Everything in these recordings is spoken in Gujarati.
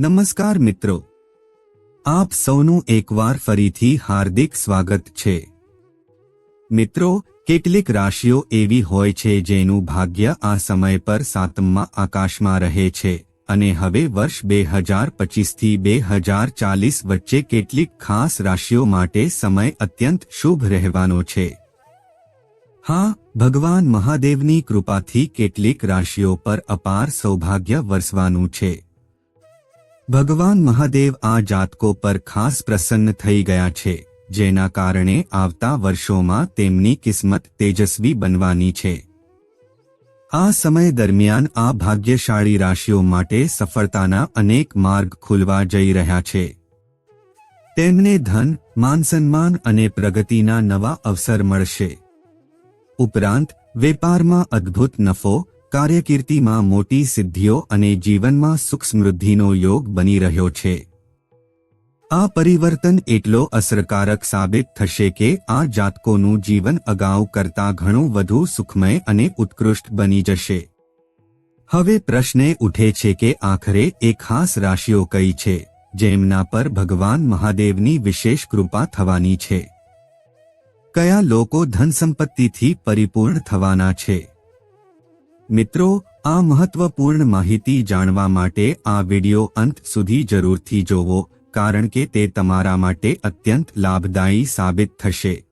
નમસ્કાર મિત્રો. આપ સૌનું એકવાર ફરીથી હાર્દિક સ્વાગત છે. મિત્રો, કેટલીક રાશિઓ એવી હોય છે જેનું ભાગ્ય આ સમય પર સાતમમાં આકાશમાં રહે છે અને હવે વર્ષ બે હજાર પચીસથી બે હજાર ચાલીસ વચ્ચે કેટલીક ખાસ રાશિઓ માટે સમય અત્યંત શુભ રહેવાનો છે. હા, ભગવાન મહાદેવની કૃપાથી કેટલીક રાશિઓ પર અપાર સૌભાગ્ય વરસવાનું છે. ભગવાન મહાદેવ આ જાતકો પર ખાસ પ્રસન્ન થઈ ગયા છે, જેના કારણે આવતા વર્ષોમાં તેમની કિસ્મત તેજસ્વી બનવાની છે. આ સમય દરમિયાન આ ભાગ્યશાળી રાશિઓ માટે સફળતાના અનેક માર્ગ ખુલવા જઈ રહ્યા છે. તેમને ધન માનસન્માન અને પ્રગતિના નવા અવસર મળશે. ઉપરાંત, વેપારમાં અદ્ભુત નફો કાર્યકીર્તિમાં મોટી સિદ્ધિઓ અને જીવનમાં સુખ સમૃદ્ધિનો યોગ બની રહ્યો છે. આ પરિવર્તન એટલો અસરકારક સાબિત થશે કે આ જાતકોનું જીવન અગાઉ કરતાં ઘણું વધુ સુખમય અને ઉત્કૃષ્ટ બની જશે. હવે પ્રશ્ન ઉઠે છે કે આખરે એ ખાસ રાશિઓ કઈ છે, જેમના પર ભગવાન મહાદેવની વિશેષ કૃપા થવાની છે? કયા લોકો ધન સંપત્તિથી પરિપૂર્ણ થવાના છે? મિત્રો, આ મહત્વપૂર્ણ માહિતી જાણવા માટે આ વિડિયો અંત સુધી જરૂરથી જોવો, કારણ કે તે તમારા માટે અત્યંત લાભદાયી સાબિત થશે.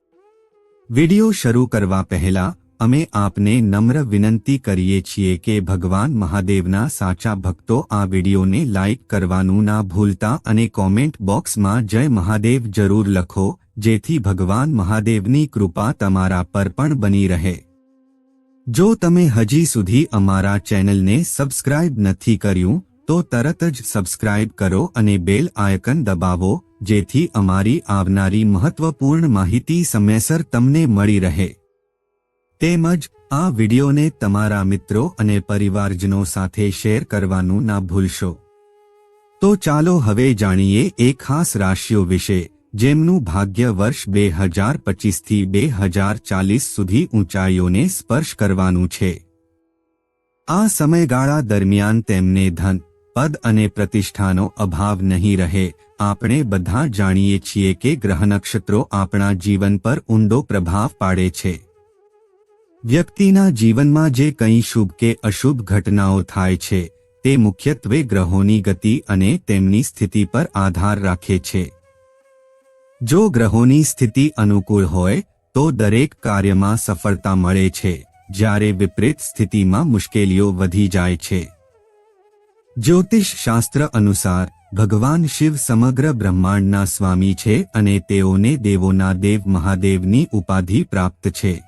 વિડિયો શરૂ કરવા પહેલા, અમે આપને નમ્ર વિનંતી કરીએ છીએ કે ભગવાન મહાદેવના સાચા ભક્તો આ વિડિયોને લાઇક કરવાનું ના ભૂલતા અને કોમેન્ટ બોક્સમાં જય મહાદેવ જરૂર લખો, જેથી ભગવાન મહાદેવની કૃપા તમારા પર પણ બની રહે. જો તમે હજી સુધી અમારા ચેનલને સબસ્ક્રાઇબ નથી કર્યું, તો તરત જ સબસ્ક્રાઇબ કરો અને બેલ આયકન દબાવો, જેથી અમારી આવનારી મહત્વપૂર્ણ માહિતી સમયસર તમને મળી રહે. તેમજ, આ વિડિયોને તમારા મિત્રો અને પરિવારજનો સાથે શેર કરવાનું ના ભૂલશો. તો ચાલો હવે જાણીએ એ ખાસ રાશિઓ વિશે. જેમનું ભાગ્ય વર્ષ બે હજાર પચીસથી બે હજાર ચાલીસ સુધી ઊંચાઈઓને સ્પર્શ કરવાનું છે. આ સમયગાળા દરમિયાન તેમને ધન, પદ અને પ્રતિષ્ઠાનો અભાવ નહીં રહે. આપણે બધા જાણીએ છીએ કે ગ્રહ નક્ષત્રો આપણા જીવન પર ઊંડો પ્રભાવ પાડે છે. વ્યક્તિના જીવનમાં જે કંઈ શુભ કે અશુભ ઘટનાઓ થાય છે, તે મુખ્યત્વે ગ્રહોની ગતિ અને તેમની સ્થિતિ પર આધાર રાખે છે. જો ગ્રહોની સ્થિતિ અનુકૂળ હોય, તો દરેક કાર્યમાં સફળતા મળે છે, જ્યારે વિપરીત સ્થિતિમાં મુશ્કેલીઓ વધી જાય છે. જ્યોતિષ શાસ્ત્ર અનુસાર, ભગવાન શિવ સમગ્ર બ્રહ્માંડના સ્વામી છે અને તેઓને દેવોના દેવ મહાદેવની ઉપાધિ પ્રાપ્ત છે.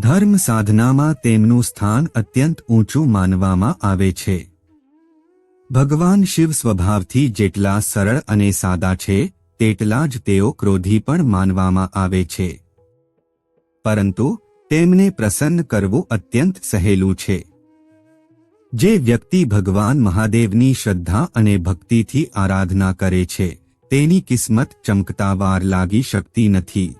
ધર્મ સાધનામાં તેમનું સ્થાન અત્યંત ઊંચું માનવામાં આવે છે. ભગવાન શિવ સ્વભાવથી જેટલા સરળ અને સાદા છે તેટલા જ તેઓ ક્રોધી પણ માનવામાં આવે છે. પરંતુ તેમને પ્રસન્ન કરવું અત્યંત સહેલું છે. જે વ્યક્તિ ભગવાન મહાદેવની શ્રદ્ધા અને ભક્તિથી આરાધના કરે છે, તેની કિસ્મત ચમકતાવાર લાગી શકતી નથી.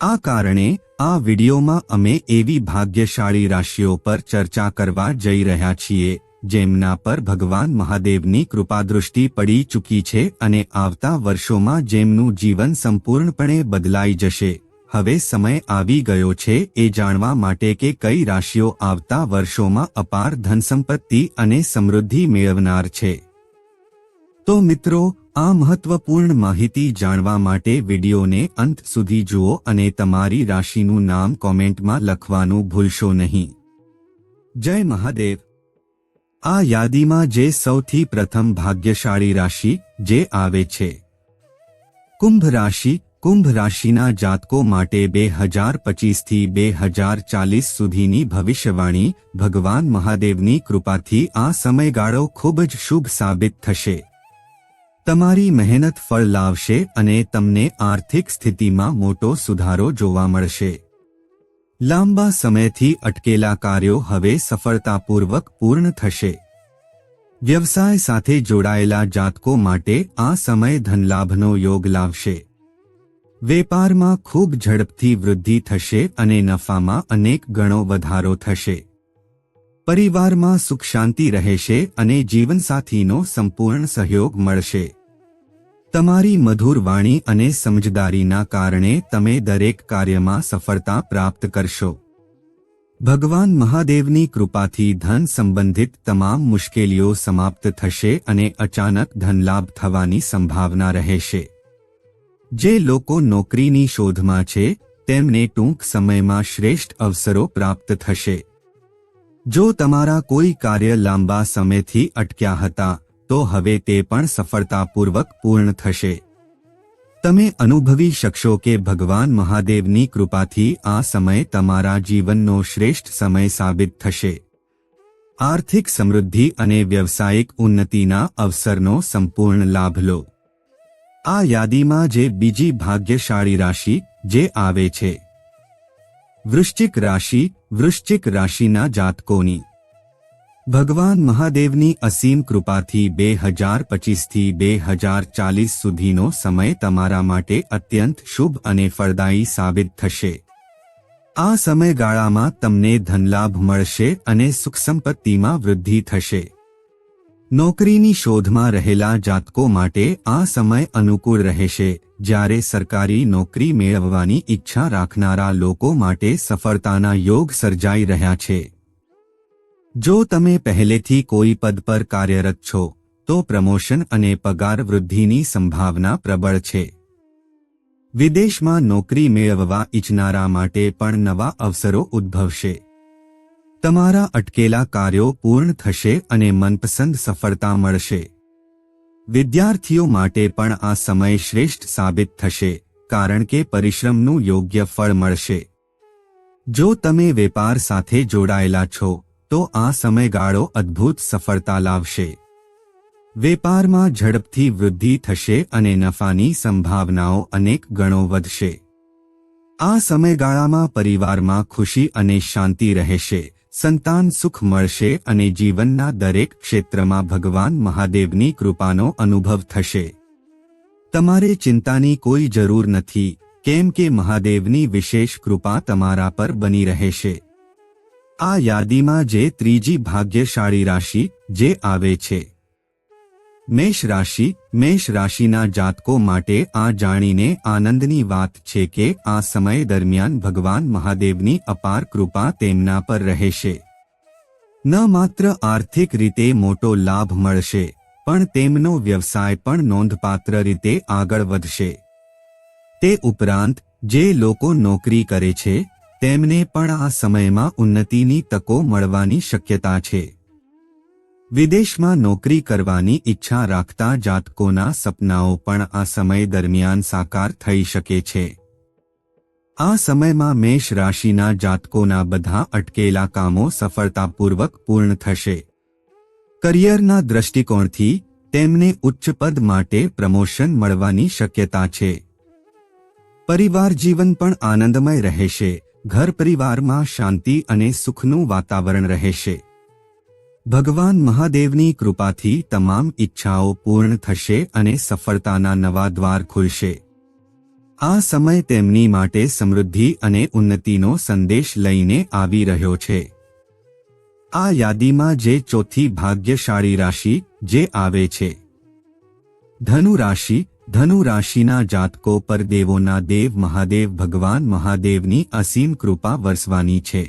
આ કારણે આ વિડીયોમાં અમે એવી ભાગ્યશાળી રાશિઓ પર ચર્ચા કરવા જઈ રહ્યા છીએ. જેમના પર ભગવાન મહાદેવની કૃપાદૃષ્ટિ પડી ચૂકી છે અને આવતા વર્ષોમાં જેમનું જીવન સંપૂર્ણપણે બદલાઈ જશે. હવે સમય આવી ગયો છે એ જાણવા માટે કે કઈ રાશિઓ આવતા વર્ષોમાં અપાર ધનસંપત્તિ અને સમૃદ્ધિ મેળવનાર છે. તો મિત્રો, આ મહત્વપૂર્ણ માહિતી જાણવા માટે વિડિયોને અંત સુધી જુઓ અને તમારી રાશિનું નામ કોમેન્ટમાં લખવાનું ભૂલશો નહીં. જય મહાદેવ! આ યાદીમાં જે સૌથી પ્રથમ ભાગ્યશાળી રાશિ, જે આવે છે. કુંભ રાશિ, કુંભ રાશિના જાતકો માટે બે હજાર પચીસથી બે હજાર ચાલીસ સુધીની ભવિષ્યવાણી, ભગવાન મહાદેવની કૃપાથી આ સમયગાળો ખૂબ જ શુભ સાબિત થશે. તમારી મહેનત ફળ લાવશે અને તમને આર્થિક સ્થિતિમાં મોટો સુધારો જોવા મળશે. લાંબા સમયથી અટકેલા કાર્યો હવે સફળતાપૂર્વક પૂર્ણ થશે. વ્યવસાય સાથે જોડાયેલા જાતકો માટે આ સમય ધનલાભનો યોગ લાવશે. વેપારમાં ખૂબ ઝડપથી વૃદ્ધિ થશે અને નફામાં અનેક ગણો વધારો થશે. પરિવારમાં સુખ શાંતિ રહેશે અને જીવનસાથીનો સંપૂર્ણ સહયોગ મળશે. તમારી મધુર વાણી અને સમજદારીના કારણે તમે દરેક કાર્યમાં સફળતા પ્રાપ્ત કરશો. ભગવાન મહાદેવની કૃપાથી ધન સંબંધિત તમામ મુશ્કેલીઓ સમાપ્ત થશે અને અચાનક ધનલાભ થવાની સંભાવના રહેશે. જે લોકો નોકરીની શોધમાં છે, તેમને ટૂંક સમયમાં શ્રેષ્ઠ અવસરો પ્રાપ્ત થશે. જો તમારા કોઈ કાર્ય લાંબા સમયથી અટક્યા હતા, તો હવે તે પણ સફળતાપૂર્વક પૂર્ણ થશે. તમે અનુભવી શકશો કે ભગવાન મહાદેવની કૃપાથી આ સમય તમારા જીવનનો શ્રેષ્ઠ સમય સાબિત થશે. આર્થિક સમૃદ્ધિ અને વ્યવસાયિક ઉન્નતિના અવસરનો સંપૂર્ણ લાભ લો. આ યાદીમાં જે બીજી ભાગ્યશાળી રાશિ, જે આવે છે. વૃશ્ચિક રાશિ, વૃશ્ચિક રાશિના જાતકોની. ભગવાન મહાદેવની અસીમ કૃપાથી બે હજાર પચીસથી બે હજાર ચાલીસ સુધીનો સમય તમારા માટે અત્યંત શુભ અને ફળદાયી સાબિત થશે. આ સમયગાળામાં તમને ધનલાભ મળશે અને સુખ સંપત્તિમાં વૃદ્ધિ થશે. નોકરીની શોધમાં રહેલા જાતકો માટે આ સમય અનુકૂળ રહેશે, જ્યારે સરકારી નોકરી મેળવવાની ઈચ્છા રાખનારા લોકો માટે સફળતાના યોગ સર્જાઈ રહ્યા છે. જો તમે પહેલેથી કોઈ પદ પર કાર્યરત છો, તો પ્રમોશન અને પગાર વૃદ્ધિની સંભાવના પ્રબળ છે. વિદેશમાં નોકરી મેળવવા ઇચ્છનારા માટે પણ નવા અવસરો ઉદ્ભવશે. તમારા અટકેલા કાર્યો પૂર્ણ થશે અને મનપસંદ સફળતા મળશે. વિદ્યાર્થીઓ માટે પણ આ સમય શ્રેષ્ઠ સાબિત થશે, કારણ કે પરિશ્રમનું યોગ્ય ફળ મળશે. જો તમે વેપાર સાથે જોડાયેલા છો તો આ સમયગાળો અદ્ભુત સફળતા લાવશે. વેપારમાં ઝડપથી વૃદ્ધિ થશે અને નફાની સંભાવનાઓ અનેક ગણો વધશે. આ સમયગાળામાં પરિવારમાં ખુશી અને શાંતિ રહેશે, સંતાન સુખ મળશે અને જીવનના દરેક ક્ષેત્રમાં ભગવાન મહાદેવની કૃપાનો અનુભવ થશે. તમારે ચિંતાની કોઈ જરૂર નથી, કેમ કે મહાદેવની વિશેષ કૃપા તમારા પર બની રહેશે. આ યાદીમાં જે ત્રીજી ભાગ્યશાળી રાશિ, જે આવે છે. મેષ રાશિ, મેષ રાશિના જાતકો માટે આ જાણીને આનંદની વાત છે કે આ સમય દરમિયાન ભગવાન મહાદેવની અપાર કૃપા તેમના પર રહેશે. ન માત્ર આર્થિક રીતે મોટો લાભ મળશે, પણ તેમનો વ્યવસાય પણ નોંધપાત્ર રીતે આગળ વધશે. તે ઉપરાંત, જે લોકો નોકરી કરે છે તેમને પણ આ સમયમાં ઉન્નતિની તકો મળવાની શક્યતા છે. વિદેશમાં નોકરી કરવાની ઈચ્છા રાખતા જાતકોના સપનાઓ પણ આ સમય દરમિયાન સાકાર થઈ શકે છે. આ સમયમાં મેષ રાશિના જાતકોના બધા અટકેલા કામો સફળતાપૂર્વક પૂર્ણ થશે. કરિયરના દ્રષ્ટિકોણથી તેમને ઉચ્ચ પદ માટે પ્રમોશન મળવાની શક્યતા છે. પરિવાર જીવન પણ આનંદમય રહેશે. ઘર પરિવારમાં શાંતિ અને સુખનું વાતાવરણ રહેશે. ભગવાન મહાદેવની કૃપાથી તમામ ઈચ્છાઓ પૂર્ણ થશે અને સફળતાના નવા દ્વાર ખુલશે. આ સમય તેમની માટે સમૃદ્ધિ અને ઉન્નતિનો સંદેશ લઈને આવી રહ્યો છે. આ યાદીમાં જે ચોથી ભાગ્યશાળી રાશિ જે આવે છે. ધનુ રાશિ ધનુ રાશિના જાતકો પર દેવોના દેવ મહાદેવ ભગવાન મહાદેવની અસીમ કૃપા વરસવાની છે.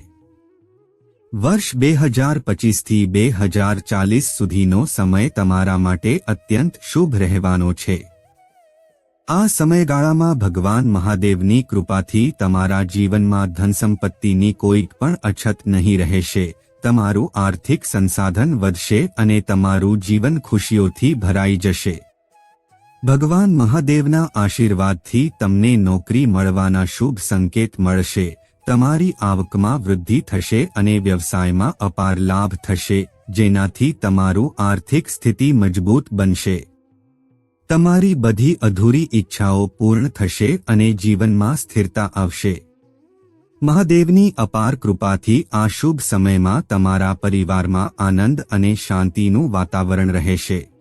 વર્ષ બે હજાર પચીસથી બે હજાર ચાલીસ સુધીનો સમય તમારા માટે અત્યંત શુભ રહેવાનો છે. આ સમયગાળામાં ભગવાન મહાદેવની કૃપાથી તમારા જીવનમાં ધનસંપત્તિની કોઈ પણ અછત નહીં રહેશે, તમારું આર્થિક સંસાધન વધશે અને તમારું જીવન ખુશીઓથી ભરાઈ જશે. ભગવાન મહાદેવના આશીર્વાદથી તમને નોકરી મળવાના શુભ સંકેત મળશે. તમારી આવકમાં વૃદ્ધિ થશે અને વ્યવસાયમાં અપાર લાભ થશે, જેનાથી તમારું આર્થિક સ્થિતિ મજબૂત બનશે. તમારી બધી અધૂરી ઈચ્છાઓ પૂર્ણ થશે અને જીવનમાં સ્થિરતા આવશે. મહાદેવની અપાર કૃપાથી આ શુભ સમયમાં તમારા પરિવારમાં આનંદ અને શાંતિનું વાતાવરણ રહેશે.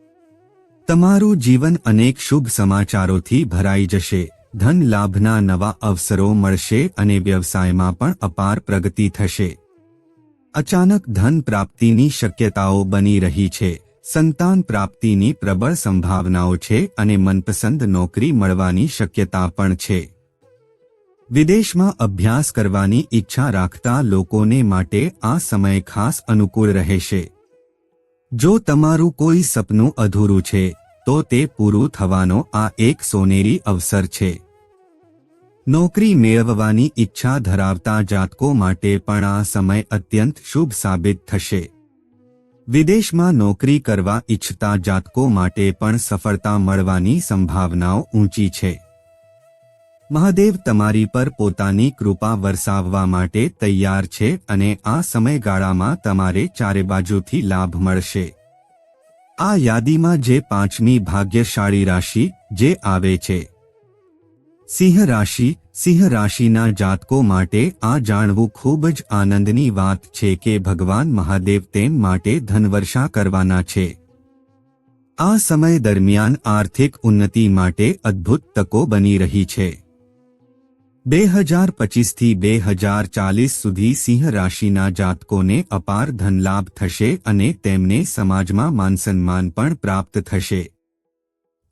તમારું જીવન અનેક શુભ સમાચારોથી ભરાઈ જશે. ધન લાભના નવા અવસરો મળશે અને વ્યવસાયમાં પણ અપાર પ્રગતિ થશે. અચાનક ધન પ્રાપ્તિની શક્યતાઓ બની રહી છે. સંતાન પ્રાપ્તિની પ્રબળ સંભાવનાઓ છે અને મનપસંદ નોકરી મળવાની શક્યતા પણ છે. વિદેશમાં અભ્યાસ કરવાની ઈચ્છા રાખતા લોકોને માટે આ સમય ખાસ અનુકૂળ રહેશે. જો તમારું કોઈ સપનું અધૂરું છે, તો તે પૂરું થવાનો આ એક સોનેરી અવસર છે. નોકરી મેળવવાની ઈચ્છા ધરાવતા જાતકો માટે પણ આ સમય અત્યંત શુભ સાબિત થશે. વિદેશમાં નોકરી કરવા ઈચ્છતા જાતકો માટે પણ સફળતા મળવાની સંભાવનાઓ ઊંચી છે. મહાદેવ તમારી પર પોતાની કૃપા વરસાવવા માટે તૈયાર છે અને આ સમયગાળામાં તમારે ચારે બાજુથી લાભ મળશે. આ યાદીમાં જે પાંચમી ભાગ્યશાળી રાશિ, જે આવે છે. સિંહ રાશિ, સિંહ રાશિના જાતકો માટે આ જાણવું ખૂબ જ આનંદની વાત છે કે ભગવાન મહાદેવ તેમ માટે ધનવર્ષા કરવાના છે. આ સમય દરમિયાન આર્થિક ઉન્નતિ માટે અદ્ભુત તકો બની રહી છે. બે હજાર પચીસથી બે હજાર ચાલીસ સુધી સિંહ રાશિના જાતકોને અપાર ધનલાભ થશે અને તેમને સમાજમાં માનસન્માન પણ પ્રાપ્ત થશે.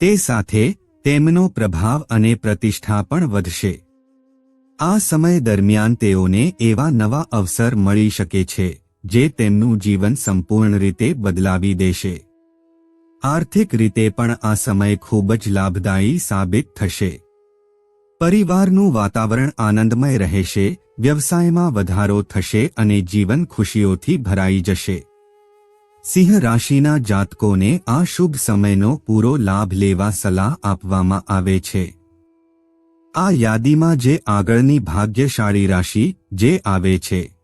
તે સાથે તેમનો પ્રભાવ અને પ્રતિષ્ઠા પણ વધશે. આ સમય દરમિયાન તેઓને એવા નવા અવસર મળી શકે છે, જે તેમનું જીવન સંપૂર્ણ રીતે બદલાવી દેશે. આર્થિક રીતે પણ આ સમય ખૂબ જ લાભદાયી સાબિત થશે. પરિવારનું વાતાવરણ આનંદમય રહેશે, વ્યવસાયમાં વધારો થશે અને જીવન ખુશીઓથી ભરાઈ જશે. સિંહ રાશિના જાતકોને આ શુભ સમયનો પૂરો લાભ લેવા સલાહ આપવામાં આવે છે. આ યાદીમાં જે આગળની ભાગ્યશાળી રાશિ, જે આવે છે.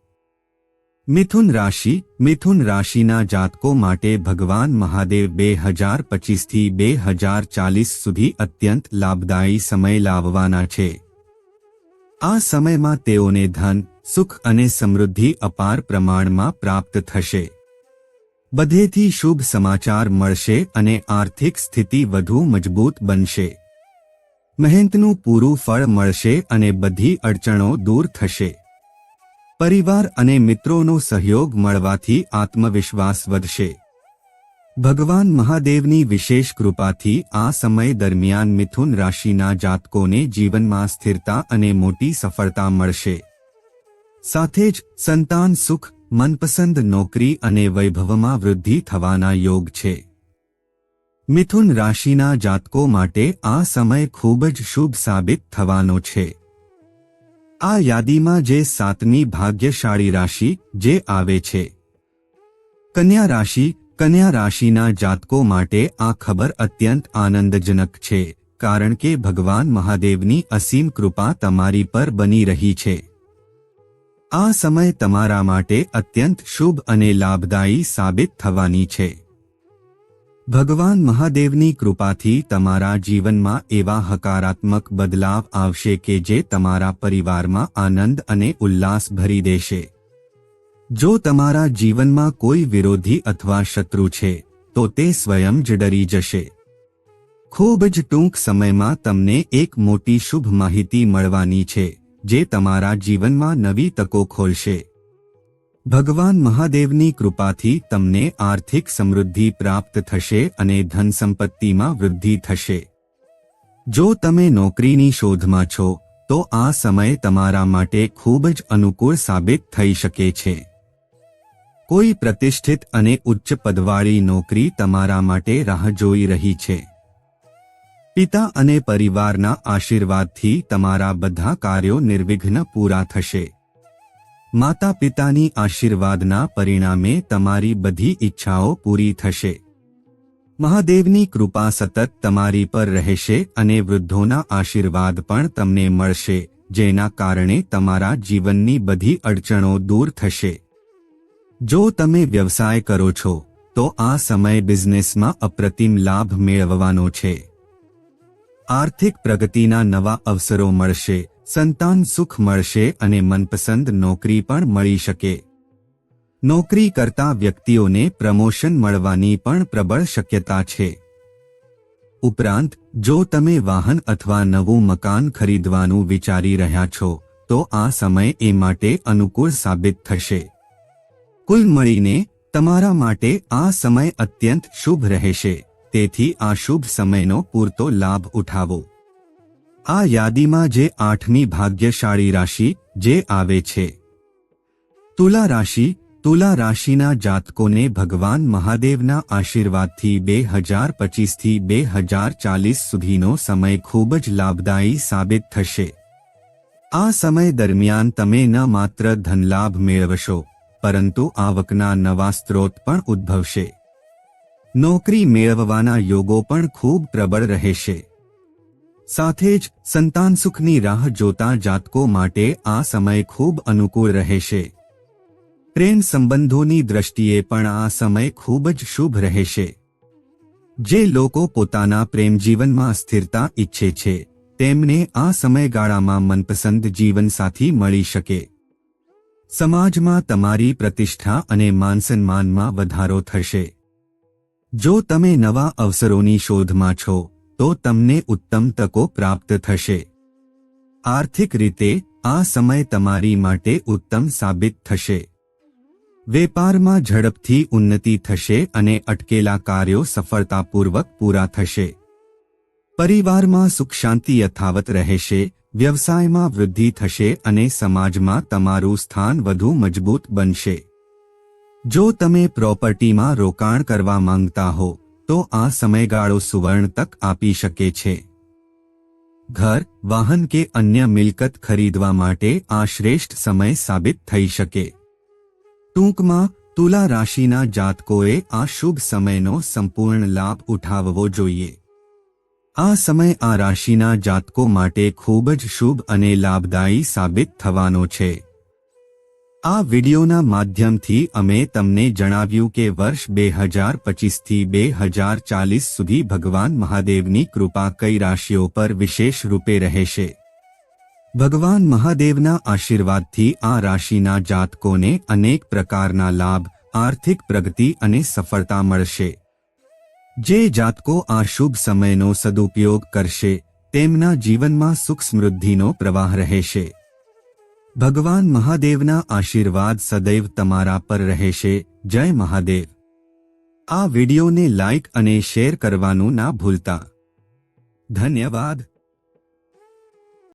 મિથુન રાશિ, મિથુન રાશિના જાતકો માટે ભગવાન મહાદેવ બે હજાર પચીસથી બે હજાર ચાલીસ સુધી અત્યંત લાભદાયી સમય લાવવાના છે. આ સમયમાં તેઓને ધન, સુખ અને સમૃદ્ધિ અપાર પ્રમાણમાં પ્રાપ્ત થશે. બધેથી શુભ સમાચાર મળશે અને આર્થિક સ્થિતિ વધુ મજબૂત બનશે. મહેનતનું પૂરું ફળ મળશે અને બધી અડચણો દૂર થશે. પરિવાર અને મિત્રોનો સહયોગ મળવાથી આત્મવિશ્વાસ વધશે. ભગવાન મહાદેવની વિશેષ કૃપાથી આ સમય દરમિયાન મિથુન રાશિના જાતકોને જીવનમાં સ્થિરતા અને મોટી સફળતા મળશે. સાથે જ સંતાન સુખ, મનપસંદ નોકરી અને વૈભવમાં વૃદ્ધિ થવાના યોગ છે. મિથુન રાશિના જાતકો માટે આ સમય ખૂબ જ શુભ સાબિત થવાનો છે. આ યાદીમાં જે સાતમી ભાગ્યશાળી રાશિ જે આવે છે. કન્યા રાશિ, કન્યા રાશિના જાતકો માટે આ ખબર અત્યંત આનંદજનક છે, કારણ કે ભગવાન મહાદેવની અસીમ કૃપા તમારી પર બની રહી છે. આ સમય તમારા માટે અત્યંત શુભ અને લાભદાયી સાબિત થવાની છે. ભગવાન મહાદેવની કૃપાથી તમારા જીવનમાં એવા હકારાત્મક બદલાવ આવશે કે જે તમારા પરિવારમાં આનંદ અને ઉલ્લાસ ભરી દેશે. જો તમારા જીવનમાં કોઈ વિરોધી અથવા શત્રુ છે, તો તે સ્વયં જ ડરી જશે. ખૂબ જ ટૂંક સમયમાં તમને એક મોટી શુભ માહિતી મળવાની છે, જે તમારા જીવનમાં નવી તકો ખોલશે. ભગવાન મહાદેવની કૃપાથી તમને આર્થિક સમૃદ્ધિ પ્રાપ્ત થશે અને ધન સંપત્તિમાં વૃદ્ધિ થશે. જો તમે નોકરીની શોધમાં છો, તો આ સમય તમારા માટે ખૂબ જ અનુકૂળ સાબિત થઈ શકે છે. કોઈ પ્રતિષ્ઠિત અને ઉચ્ચ પદવાળી નોકરી તમારા માટે રાહ જોઈ રહી છે. પિતા અને પરિવારના આશીર્વાદથી તમારા બધા કાર્યો નિર્વિઘ્ન પૂરા થશે. માતા પિતાની આશીર્વાદના પરિણામે તમારી બધી ઈચ્છાઓ પૂરી થશે. મહાદેવની કૃપા સતત તમારી પર રહેશે અને વૃદ્ધોના આશીર્વાદ પણ તમને મળશે, જેના કારણે તમારા જીવનની બધી અડચણો દૂર થશે. જો તમે વ્યવસાય કરો છો, તો આ સમય બિઝનેસમાં અપ્રતિમ લાભ મેળવવાનો છે. આર્થિક પ્રગતિના નવા અવસરો મળશે સંતાન સુખ મળશે અને મનપસંદ નોકરી પણ મળી શકે. નોકરી કરતા વ્યક્તિઓને પ્રમોશન મળવાની પણ પ્રબળ શક્યતા છે. ઉપરાંત, જો તમે વાહન અથવા નવું મકાન ખરીદવાનું વિચારી રહ્યા છો, તો આ સમય એ માટે અનુકૂળ સાબિત થશે. કુલ મળીને, તમારા માટે આ સમય અત્યંત શુભ રહેશે, તેથી આ શુભ સમયનો પૂરતો લાભ ઉઠાવો. આ યાદીમાં જે આઠમી ભાગ્યશાળી રાશિ, જે આવે છે. તુલા રાશિ, તુલા રાશિના જાતકોને ભગવાન મહાદેવના આશીર્વાદથી બે હજાર પચીસથી બે હજાર ચાલીસ સુધીનો સમય ખૂબ જ લાભદાયી સાબિત થશે. આ સમય દરમિયાન તમે ન માત્ર ધનલાભ મેળવશો, પરંતુ આવકના નવા સ્ત્રોત પણ ઉદ્ભવશે. નોકરી મેળવવાના યોગો પણ ખૂબ પ્રબળ રહેશે. સાથે જ સંતાન સુખની રાહ જોતા જાતકો માટે આ સમય ખૂબ અનુકૂળ રહેશે. પ્રેમ સંબંધોની દ્રષ્ટિએ પણ આ સમય ખૂબ જ શુભ રહેશે. જે લોકો પોતાના પ્રેમ જીવનમાં સ્થિરતા ઈચ્છે છે, તેમને આ સમયગાળામાં મનપસંદ જીવનસાથી મળી શકે. સમાજમાં તમારી પ્રતિષ્ઠા અને માનસન્માનમાં વધારો થશે. જો તમે નવા અવસરોની શોધમાં છો તો તમને ઉત્તમ તકો પ્રાપ્ત થશે. આર્થિક રીતે, આ સમય તમારી માટે ઉત્તમ સાબિત થશે. વેપારમાં ઝડપથી ઉન્નતિ થશે અને અટકેલા કાર્યો સફળતાપૂર્વક પૂરા થશે. પરિવારમાં સુખ શાંતિ યથાવત રહેશે, વ્યવસાયમાં વૃદ્ધિ થશે અને સમાજમાં તમારું સ્થાન વધુ મજબૂત બનશે. જો તમે પ્રોપર્ટીમાં રોકાણ કરવા માંગતા હો તો આ સમયગાળો સુવર્ણ તક આપી શકે છે. ઘર, વાહન કે અન્ય મિલકત ખરીદવા માટે આ શ્રેષ્ઠ સમય સાબિત થઈ શકે. ટૂંકમાં, તુલા રાશિના જાતકોએ આ શુભ સમયનો સંપૂર્ણ લાભ ઉઠાવવો જોઈએ. આ સમય આ રાશિના જાતકો માટે ખૂબ જ શુભ અને લાભદાયી સાબિત થવાનો છે. આ વિડિયોના માધ્યમથી અમે તમને જણાવ્યું કે વર્ષ બે હજાર પચીસથી બે હજાર ચાલીસ સુધી ભગવાન મહાદેવની કૃપા કઈ રાશિઓ પર વિશેષ રૂપે રહેશે? ભગવાન મહાદેવના આશીર્વાદથી આ રાશિના જાતકોને અનેક પ્રકારના લાભ, આર્થિક પ્રગતિ અને સફળતા મળશે. જે જાતકો આ શુભ સમયનો સદુપયોગ કરશે, તેમના જીવનમાં સુખ સમૃદ્ધિનો પ્રવાહ રહેશે. ભગવાન મહાદેવના આશીર્વાદ સદૈવ તમારા પર રહેશે. જય મહાદેવ. આ વિડિયોને લાઇક અને શેર કરવાનું ના ભૂલતા. ધન્યવાદ.